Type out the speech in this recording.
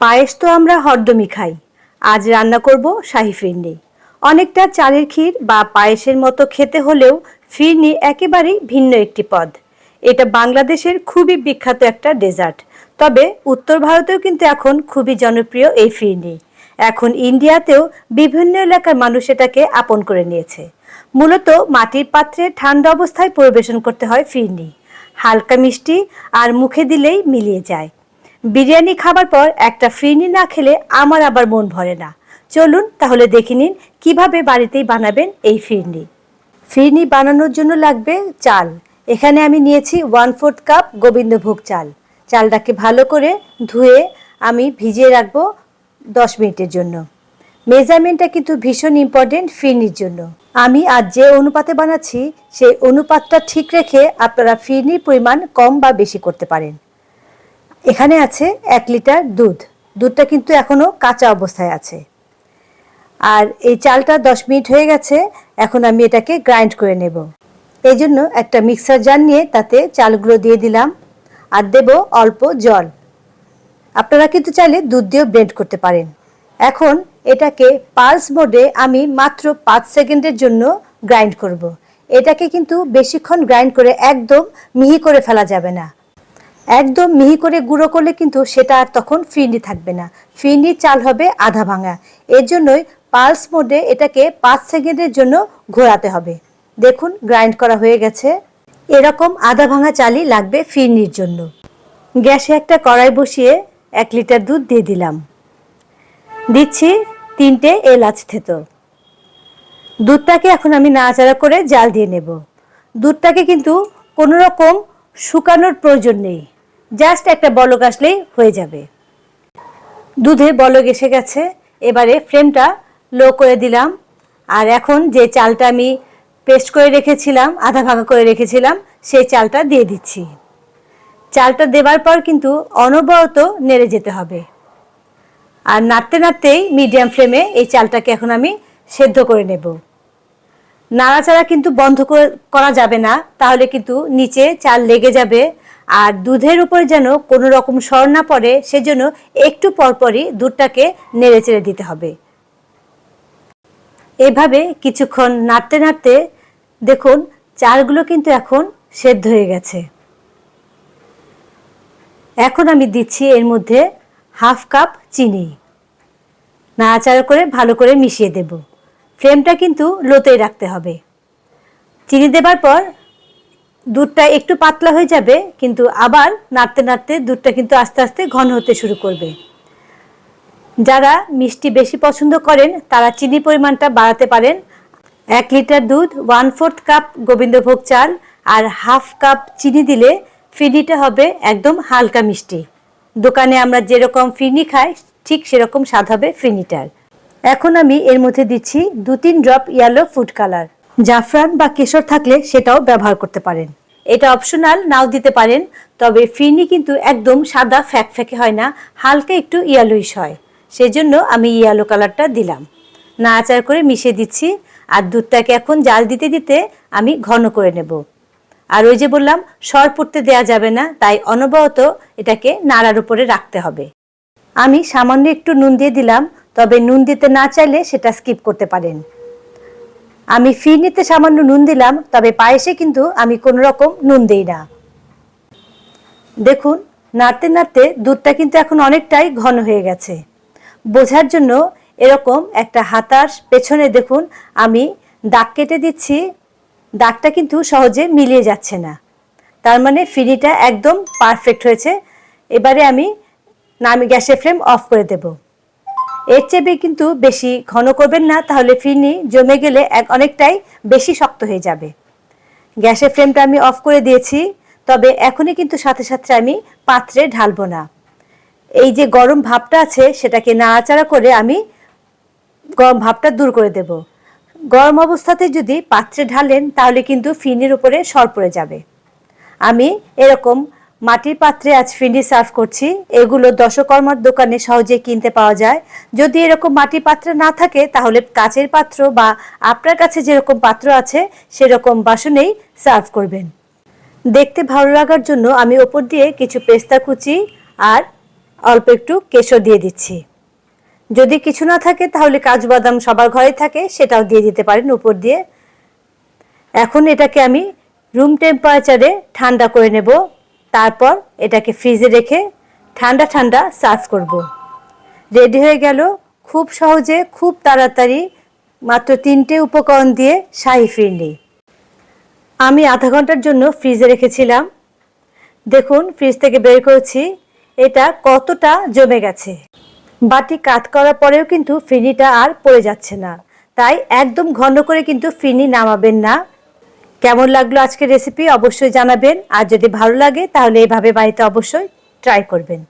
পায়েস তো আমরা হরদমি খাই। আজ রান্না করব শাহি ফিরনি। অনেকটা চালের ক্ষীর বা পায়েসের মতো খেতে হলেও ফিরনি একেবারেই ভিন্ন একটি পদ। এটা বাংলাদেশের খুবই বিখ্যাত একটা ডেজার্ট। তবে উত্তর ভারতেও কিন্তু এখন খুবই জনপ্রিয় এই ফিরনি। এখন ইন্ডিয়াতেও বিভিন্ন এলাকার মানুষ এটাকে আপন করে নিয়েছে। মূলত মাটির পাত্রে ঠান্ডা অবস্থায় পরিবেশন করতে হয় ফিরনি। হালকা মিষ্টি আর মুখে দিলেই মিলিয়ে যায়। বিরিয়ানি খাবার পর একটা ফিরনি না খেলে আমার আবার মন ভরে না। চলুন তাহলে দেখে নিন কীভাবে বাড়িতেই বানাবেন এই ফিরনি। ফিরনি বানানোর জন্য লাগবে চাল। এখানে আমি নিয়েছি ওয়ান ফোর্থ কাপ গোবিন্দভোগ চাল। চালটাকে ভালো করে ধুয়ে আমি ভিজিয়ে রাখব দশ মিনিটের জন্য। মেজারমেন্টটা কিন্তু ভীষণ ইম্পর্টেন্ট ফিরনির জন্য। আমি আজ যে অনুপাতে বানাচ্ছি, সেই অনুপাতটা ঠিক রেখে আপনারা ফিরনির পরিমাণ কম বা বেশি করতে পারেন। এখানে আছে এক লিটার দুধ। দুধটা কিন্তু এখনও কাঁচা অবস্থায় আছে। আর এই চালটা দশ মিনিট হয়ে গেছে, এখন আমি এটাকে গ্রাইন্ড করে নেব। এই জন্য একটা মিক্সার জার নিয়ে তাতে চালগুলো দিয়ে দিলাম আর দেব অল্প জল। আপনারা কিন্তু চাইলে দুধ দিয়েও ব্লেন্ড করতে পারেন। এখন এটাকে পালস মোডে আমি মাত্র পাঁচ সেকেন্ডের জন্য গ্রাইন্ড করব। এটাকে কিন্তু বেশিক্ষণ গ্রাইন্ড করে একদম মিহি করে ফেলা যাবে না। একদম মিহি করে গুঁড়ো করলে কিন্তু সেটা আর তখন ফিরনি থাকবে না। ফিরনির চাল হবে আধা ভাঙা। এর জন্যই পালস মোডে এটাকে পাঁচ সেকেন্ডের জন্য ঘোরাতে হবে। দেখুন, গ্রাইন্ড করা হয়ে গেছে। এরকম আধা ভাঙা চালই লাগবে ফিরনির জন্য। গ্যাসে একটা কড়াই বসিয়ে এক লিটার দুধ দিয়ে দিলাম। দিচ্ছি তিনটে এলাচ থেতো। দুধটাকে এখন আমি নাড়াচাড়া করে জাল দিয়ে নেব। দুধটাকে কিন্তু কোনো রকম শুকানোর প্রয়োজন নেই। জাস্ট একটা বলক আসলেই হয়ে যাবে। দুধে বলক এসে গেছে, এবারে ফ্লেমটা লো করে দিলাম। আর এখন যে চালটা আমি পেস্ট করে রেখেছিলাম, আধা ভাঙা করে রেখেছিলাম, সেই চালটা দিয়ে দিচ্ছি। চালটা দেবার পর কিন্তু অনবরত নেড়ে যেতে হবে। আর নাড়তে নাড়তেই মিডিয়াম ফ্লেমে এই চালটাকে এখন আমি সেদ্ধ করে নেব। নাড়াচাড়া কিন্তু বন্ধ করা যাবে না, তাহলে কিন্তু নিচে চাল লেগে যাবে। আর দুধের উপর যেন কোনো রকম সর না পড়ে, সেজন্য একটু পরপরই দুধটাকে নেড়ে চেড়ে দিতে হবে। এভাবে কিছুক্ষণ নাড়তে নাড়তে দেখুন চালগুলো কিন্তু এখন সেদ্ধ হয়ে গেছে। এখন আমি দিচ্ছি এর মধ্যে হাফ কাপ চিনি। নাড়াচাড়া করে ভালো করে মিশিয়ে দেব। ফ্লেমটা কিন্তু লোতেই রাখতে হবে। চিনি দেবার পর দুধটা একটু পাতলা হয়ে যাবে, কিন্তু আবার নাড়তে নাড়তে দুধটা কিন্তু আস্তে আস্তে ঘন হতে শুরু করবে। যারা মিষ্টি বেশি পছন্দ করেন, তারা চিনি পরিমাণটা বাড়াতে পারেন। এক লিটার দুধ ওয়ান ফোর্থ কাপ গোবিন্দভোগ চাল আর হাফ কাপ চিনি দিলে ফিরনিটা হবে একদম হালকা মিষ্টি। দোকানে আমরা যেরকম ফিরনি খাই, ঠিক সেরকম স্বাদ হবে ফিরনিটার এখন আমি এর মধ্যে দিচ্ছি দু তিন ড্রপ ইয়েলো ফুড কালার। জাফরান বা কেশর থাকলে সেটাও ব্যবহার করতে পারেন। এটা অপশনাল নাও দিতে পারেন, তবে ফিরনি কিন্তু একদম সাদা ফ্যাক ফ্যাকে হয় না, হালকা একটু ইয়ালোইশ হয়। সেজন্য আমি ইয়ালো কালারটা দিলাম। নাড়াচাড়া করে মিশিয়ে দিচ্ছি, আর দুধটাকে এখন জাল দিতে দিতে আমি ঘন করে নেব। আর ওই যে বললাম, সর পড়তে দেওয়া যাবে না, তাই অনবরত এটাকে নাড়ার উপরে রাখতে হবে। আমি সামান্য একটু নুন দিয়ে দিলাম, তবে নুন দিতে না চাইলে সেটা স্কিপ করতে পারেন। আমি ফিরনিতে সামান্য নুন দিলাম, তবে পায়েসে কিন্তু আমি কোনো রকম নুন দিই না। দেখুন, নাড়তে নাড়তে দুধটা কিন্তু এখন অনেকটাই ঘন হয়ে গেছে। বোঝার জন্য এরকম একটা হাতার পেছনে দেখুন, আমি দাগ কেটে দিচ্ছি, দাগটা কিন্তু সহজে মিলিয়ে যাচ্ছে না। তার মানে ফিনিটা একদম পারফেক্ট হয়েছে। এবারে আমি নামি গ্যাসের ফ্লেম অফ করে দেব। এর চেয়ে কিন্তু বেশি ঘন করবেন না, তাহলে ফিরনি জমে গেলে এক অনেকটাই বেশি শক্ত হয়ে যাবে। গ্যাসের ফ্লেমটা আমি অফ করে দিয়েছি, তবে এখনই কিন্তু সাথে সাথে আমি পাত্রে ঢালবো না। এই যে গরম ভাবটা আছে, সেটাকে নাড়াচাড়া করে আমি গরম ভাবটা দূর করে দেব। গরম অবস্থাতে যদি পাত্রে ঢালেন, তাহলে কিন্তু ফিনির উপরে সর পড়ে যাবে। আমি এরকম মাটির পাত্রে আজ ফিন্ডি সার্ভ করছি। এগুলো দশকর্মার দোকানে সহজে কিনতে পাওয়া যায়। যদি এরকম মাটির পাত্র না থাকে, তাহলে কাচের পাত্র বা আপনার কাছে যেরকম পাত্র আছে, সেরকম বাসনেই সার্ভ করবেন। দেখতে ভালো লাগার জন্য আমি ওপর দিয়ে কিছু পেস্তা কুচি আর অল্প একটু কেশর দিয়ে দিচ্ছি। যদি কিছু না থাকে, তাহলে কাজু বাদাম সবার ঘরে থাকে, সেটাও দিয়ে দিতে পারেন উপর দিয়ে। এখন এটাকে আমি রুম টেম্পারেচারে ঠান্ডা করে নেব। তারপর এটাকে ফ্রিজে রেখে ঠান্ডা ঠান্ডা সার্ভ করব। রেডি হয়ে গেল খুব সহজে, খুব তাড়াতাড়ি মাত্র তিনটে উপকরণ দিয়ে শাহি ফিরনি আমি আধা ঘণ্টার জন্য ফ্রিজে রেখেছিলাম। দেখুন, ফ্রিজ থেকে বের করেছি। এটা কতটা জমে গেছে। বাটি কাত করার পরেও কিন্তু ফিনিটা আর পড়ে যাচ্ছে না। তাই একদম ঘন করে কিন্তু ফিনি নামাবেন না। কেমন লাগল আজকের রেসিপি অবশ্যই জানাবেন। আর যদি ভালো লাগে, তাহলে এভাবে বাড়িতে অবশ্যই ট্রাই করবেন।